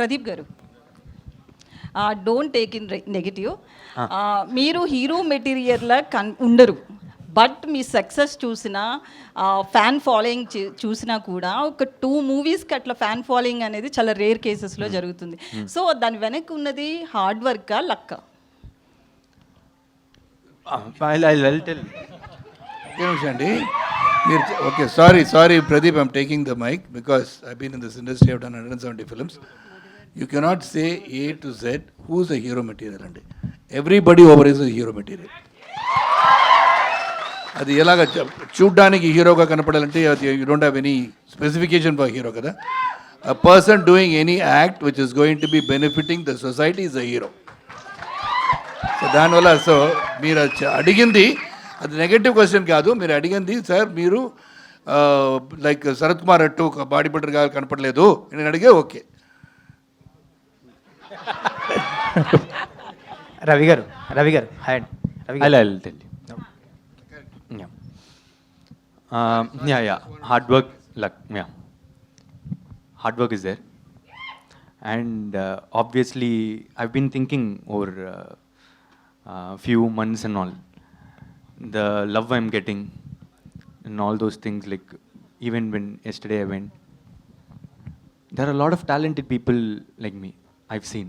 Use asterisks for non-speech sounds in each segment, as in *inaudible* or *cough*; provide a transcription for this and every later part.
ప్రదీప్ గారు. Don't take in negative మీరు hero మెటీరియల్లా కన్ ఉండరు. బట్ మీ సక్సెస్ చూసినా ఫ్యాన్ ఫాలోయింగ్ చూసినా కూడా ఒక టూ మూవీస్కి అట్లా ఫ్యాన్ ఫాలోయింగ్ అనేది చాలా రేర్ కేసెస్లో జరుగుతుంది. సో దాని వెనక్కి ఉన్నది హార్డ్ వర్క్ లక్క. అండి. మీరు okay sorry sorry Pradeep I'm taking the mic because I been in this industry have done hundred and seventy films you cannot say A to Z who's a hero material అండి. Everybody over is a hero material అది ఎలాగ చూడ్డానికి హీరోగా కనపడాలంటే అది you don't have any specification for hero కదా. A person doing any act which is going to be benefiting the society is a hero so దానివల్ల so మీరు అడిగింది అది నెగటివ్ క్వశ్చన్ కాదు. మీరు అడిగింది సార్ మీరు uh, లైక్ శరత్ కుమార్ అట్టు ఒక బాడీ బిల్డర్గా కనపడలేదు. నేను అడిగే ఓకే రవి గారు రవి గారు హాయ్ రవి గారు yeah yeah hard work luck yeah hard work is there and obviously I been thinking over few months and all the love I'm getting and all those things like even when yesterday I went there are a lot of talented people like me i've seen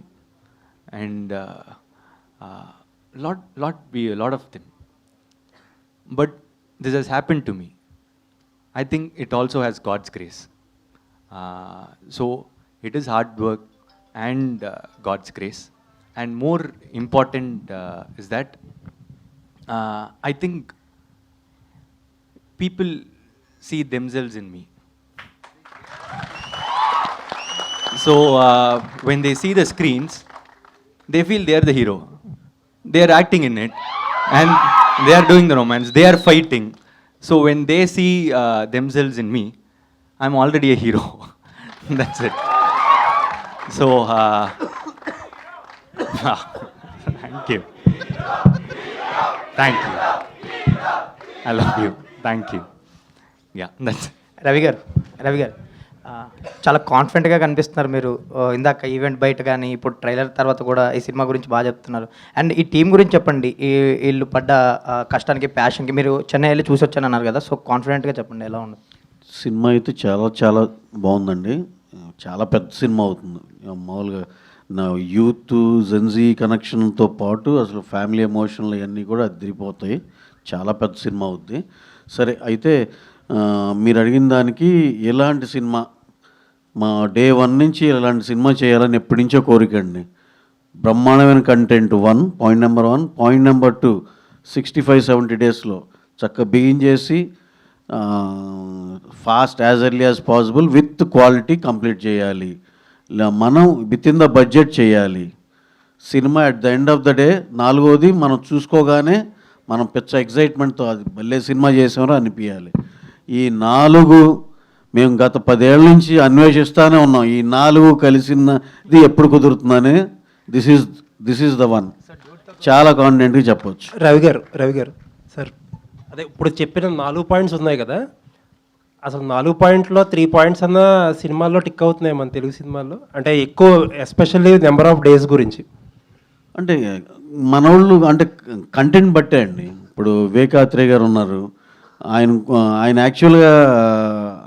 and uh, uh, lot, lot, be a lot of them. But this has happened to me. I think it also has God's grace. Uh, so it is hard work and uh, God's grace, and more important uh, is that uh, I think people see themselves in me. So uh, when they see the screens, they feel they are the hero. They are acting in it and they are doing the romance, they are fighting. So when they see uh, themselves in me, I'm already a hero. *laughs* That's it. So, uh, *laughs* thank you. Thank you. I love you. Thank you. Yeah, that's Ravigar. Ravigar. చాలా కాన్ఫిడెంట్గా కనిపిస్తున్నారు మీరు. ఇందాక event బయట కానీ ఇప్పుడు trailer తర్వాత కూడా ఈ సినిమా గురించి బాగా చెప్తున్నారు. అండ్ ఈ టీం గురించి చెప్పండి. ఈ వీళ్ళు పడ్డ కష్టానికి ప్యాషన్కి మీరు చెన్నై వెళ్ళి చూసి వచ్చాను అన్నారు కదా. సో కాన్ఫిడెంట్గా చెప్పండి ఎలా ఉంది? సినిమా అయితే చాలా చాలా బాగుందండి. చాలా పెద్ద సినిమా అవుతుంది. మామూలుగా నా యూత్ జెన్జీ కనెక్షన్తో పాటు అసలు ఫ్యామిలీ ఎమోషన్లు ఇవన్నీ కూడా అదిరిపోతాయి. చాలా పెద్ద సినిమా అవుద్ది. సరే అయితే మీరు అడిగిన దానికి ఎలాంటి సినిమా మా డే వన్ నుంచి ఇలాంటి సినిమా చేయాలని ఎప్పటి నుంచో కోరిక అండి. బ్రహ్మాండమైన content one point number one point number two sixty five seventy డేస్లో చక్కగా బిగిన్ చేసి fast as early as possible with quality complete చేయాలి. మనం విత్ ఇన్ ద బడ్జెట్ చేయాలి. Cinema at the end of the day నాలుగోది మనం చూసుకోగానే మనం పెద్ద ఎక్సైట్మెంట్తో అది భలే సినిమా చేసామో అనిపించాలి ఈ నాలుగు మేము గత పదేళ్ళ నుంచి అన్వేషిస్తూనే ఉన్నాం. ఈ నాలుగు కలిసినది ఎప్పుడు కుదురుతుందని? This is this is the one చాలా కాన్ఫిడెంట్గా చెప్పొచ్చు. రవి గారు రవి గారు సార్ అదే ఇప్పుడు చెప్పిన నాలుగు పాయింట్స్ ఉన్నాయి కదా? అసలు నాలుగు పాయింట్లో త్రీ పాయింట్స్ అన్న సినిమాల్లో టిక్ అవుతున్నాయి మన తెలుగు సినిమాల్లో. అంటే ఎక్కువ ఎస్పెషల్లీ నెంబర్ ఆఫ్ డేస్ గురించి. అంటే మనోళ్ళు అంటే కంటెంట్ బట్టే అండి. ఇప్పుడు వివేకాత్రే గారు ఉన్నారు. ఆయన ఆయన యాక్చువల్గా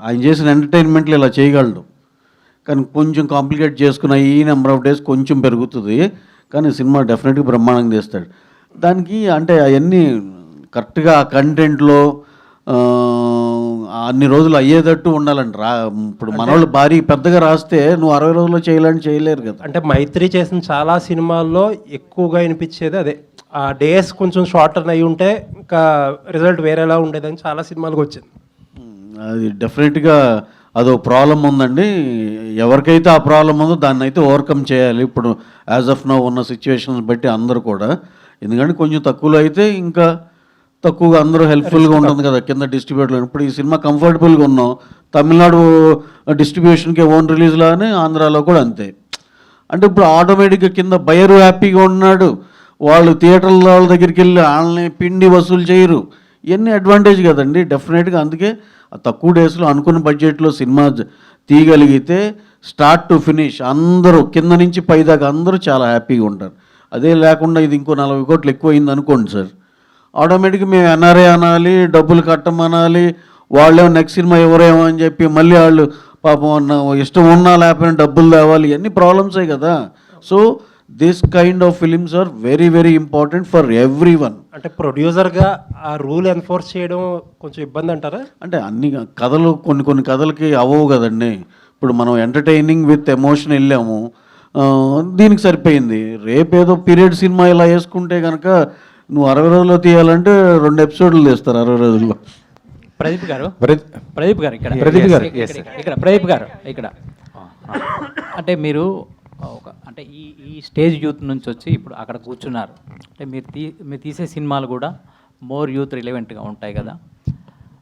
ఆయన చేసిన ఎంటర్టైన్మెంట్లు ఇలా చేయగలడు. కానీ కొంచెం కాంప్లికేట్ చేసుకున్న ఈ నెంబర్ ఆఫ్ డేస్ కొంచెం పెరుగుతుంది. కానీ సినిమా డెఫినెట్గా బ్రహ్మాండంగా తీస్తాడు. దానికి అంటే అవన్నీ కరెక్ట్గా ఆ కంటెంట్లో అన్ని రోజులు అయ్యేటట్టు ఉండాలండి రా ఇప్పుడు మనోళ్ళు భారీ పెద్దగా రాస్తే నువ్వు అరవై రోజుల్లో చేయాలని చేయలేరు కదా. అంటే మైత్రి చేసిన చాలా సినిమాల్లో ఎక్కువగా వినిపించేది అదే. ఆ డేస్ కొంచెం షార్టర్ అయి ఉంటే ఇంకా రిజల్ట్ వేరేలా ఉండేదని చాలా సినిమాలకు వచ్చింది. అది డెఫినెట్గా అదో ప్రాబ్లం ఉందండి. ఎవరికైతే ఆ ప్రాబ్లం ఉందో దాన్ని అయితే ఓవర్కమ్ చేయాలి. ఇప్పుడు యాజ్ ఆఫ్ నో ఉన్న సిచ్యువేషన్స్ బట్టి అందరూ కూడా. ఎందుకంటే కొంచెం తక్కువలో అయితే ఇంకా తక్కువగా అందరూ హెల్ప్ఫుల్గా ఉంటుంది కదా కింద డిస్ట్రిబ్యూటర్లు ఇప్పుడు ఈ సినిమా కంఫర్టబుల్గా ఉన్నాం. తమిళనాడు డిస్ట్రిబ్యూషన్కి ఓన్ రిలీజ్లో అని ఆంధ్రాలో కూడా అంతే. అంటే ఇప్పుడు ఆటోమేటిక్గా కింద బయరు హ్యాపీగా ఉన్నాడు. వాళ్ళు థియేటర్ల వాళ్ళ దగ్గరికి వెళ్ళి వాళ్ళని పిండి వసూలు చేయరు. ఇవన్నీ అడ్వాంటేజ్ కదండి. డెఫినెట్గా అందుకే తక్కువ డేస్లో అనుకున్న బడ్జెట్లో సినిమా తీయగలిగితే స్టార్ట్ టు ఫినిష్ అందరూ కింద నుంచి పైదాకా అందరూ చాలా హ్యాపీగా ఉంటారు. అదే లేకుండా ఇది ఇంకో నలభై కోట్లు ఎక్కువైంది అనుకోండి సార్. ఆటోమేటిక్గా మేము ఎన్ఆర్ఏ అనాలి డబ్బులు కట్టమనాలి వాళ్ళేమో నెక్స్ట్ సినిమా ఎవరేమో అని చెప్పి మళ్ళీ వాళ్ళు పాపం ఇష్టం ఉన్నా లేకపోయినా డబ్బులు తేవాలి ఇవన్నీ ప్రాబ్లమ్సే కదా. So this kind of films are very very important for everyone అంటే ప్రొడ్యూసర్గా ఆ రూల్ ఎన్ఫోర్స్ చేయడం కొంచెం ఇబ్బంది అంటారా? అంటే అన్ని కథలు కొన్ని కొన్ని కథలకి అవ్వవు కదండి. ఇప్పుడు మనం ఎంటర్టైనింగ్ విత్ ఎమోషన్ వెళ్ళాము. దీనికి సరిపోయింది. రేపేదో పీరియడ్ సినిమా ఇలా వేసుకుంటే కనుక నువ్వు అరవై రోజుల్లో తీయాలంటే రెండు ఎపిసోడ్లు తీస్తారు అరవై రోజుల్లో. ప్రదీప్ గారు? ప్రదీప్ గారు ఇక్కడ. ప్రదీప్ గారు, ఇక్కడ ప్రదీప్ గారు ఇక్కడ. అంటే మీరు ఒక అంటే ఈ ఈ స్టేజ్ యూత్ నుంచి వచ్చి ఇప్పుడు అక్కడ కూర్చున్నారు. అంటే మీరు తీ మీరు తీసే సినిమాలు కూడా మోర్ యూత్ రిలవెంట్గా ఉంటాయి కదా.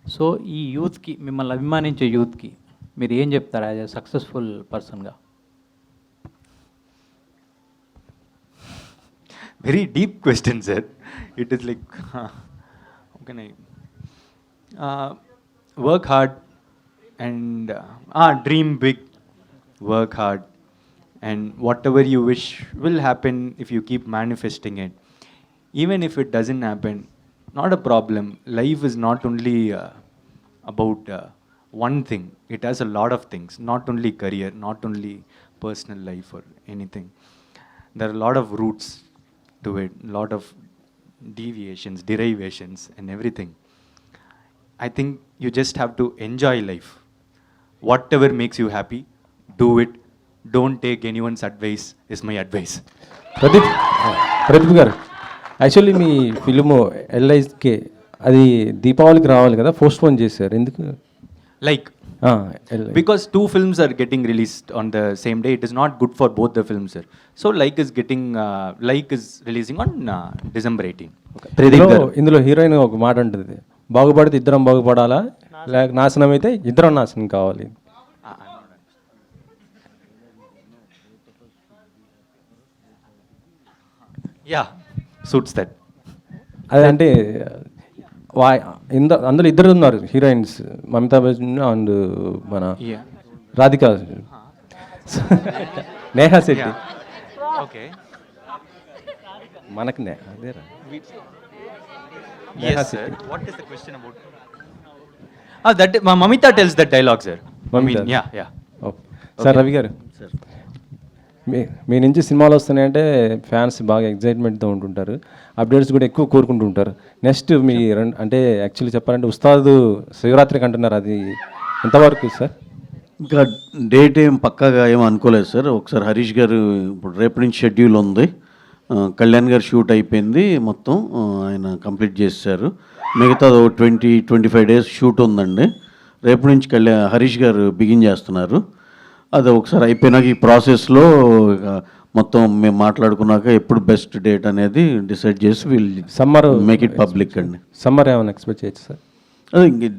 సో ఈ యూత్కి మిమ్మల్ని అభిమానించే యూత్కి మీరు ఏం చెప్తారు యాజ్ ఎ సక్సెస్ఫుల్ పర్సన్గా? Very deep question sir it is like how work hard and dream big work hard and whatever you wish will happen if you keep manifesting it. Even if it doesn't happen, not a problem. Life is not only uh, about uh, one thing, it has a lot of things, not only career, not only personal life or anything. There are a lot of roots to it, a lot of deviations, derivations, and everything. I think you just have to enjoy life. Whatever makes you happy, do it. Don't take anyone's advice is my advice Pradeep Pradeep garu actually me film LIK అది దీపావళికి రావాలి కదా post phone చేశారు ఎందుకు? Like because two films are getting release on the same day it is not good for both the film sir so like is getting like is releasing on December eighteen ఇందులో heroine ఒక మాట ఉంటుంది బాగుపడితే ఇద్దరం బాగుపడాలా? లేక నాశనం అయితే ఇద్దరం నాశనం కావాలి. యా సూట్స్ దట్ అదంటే వా ఇంద అందులో ఇద్దరు ఉన్నారు హీరోయిన్స్ మమతా బచ్చన్ అండ్ మన రాధిక. నేహా శెట్టి. ఓకే మనకు that Mamitha tells that dialogue sir sir Ravi garu. మీ మీ నుంచి సినిమాలు వస్తున్నాయంటే ఫ్యాన్స్ బాగా ఎగ్జైట్మెంట్తో ఉంటుంటారు. అప్డేట్స్ కూడా ఎక్కువ కోరుకుంటూ ఉంటారు. నెక్స్ట్ మీ రెండు అంటే యాక్చువల్లీ చెప్పాలంటే ఉస్తాదు శివరాత్రికి అంటున్నారు అది ఎంతవరకు సార్? ఇంకా డేట్ ఏం పక్కాగా ఏం అనుకోలేదు సార్. ఒకసారి హరీష్ గారు ఇప్పుడు రేపటి నుంచి షెడ్యూల్ ఉంది. కళ్యాణ్ గారు షూట్ అయిపోయింది మొత్తం ఆయన కంప్లీట్ చేశారు. మిగతా twenty twenty five days shoot ఉందండి. రేపటి నుంచి కళ్యాణ్ హరీష్ గారు బిగిన్ చేస్తున్నారు. అది ఒకసారి అయిపోయినాక ఈ ప్రాసెస్లో మొత్తం మేము మాట్లాడుకున్నాక ఎప్పుడు బెస్ట్ డేట్ అనేది డిసైడ్ చేసి వీళ్ళు సమ్మర్ మేక్ ఇట్ పబ్లిక్ అండి. సమ్మర్ ఏమైనా ఎక్స్పెక్ట్ చేయొచ్చు సార్? అదే ఇంక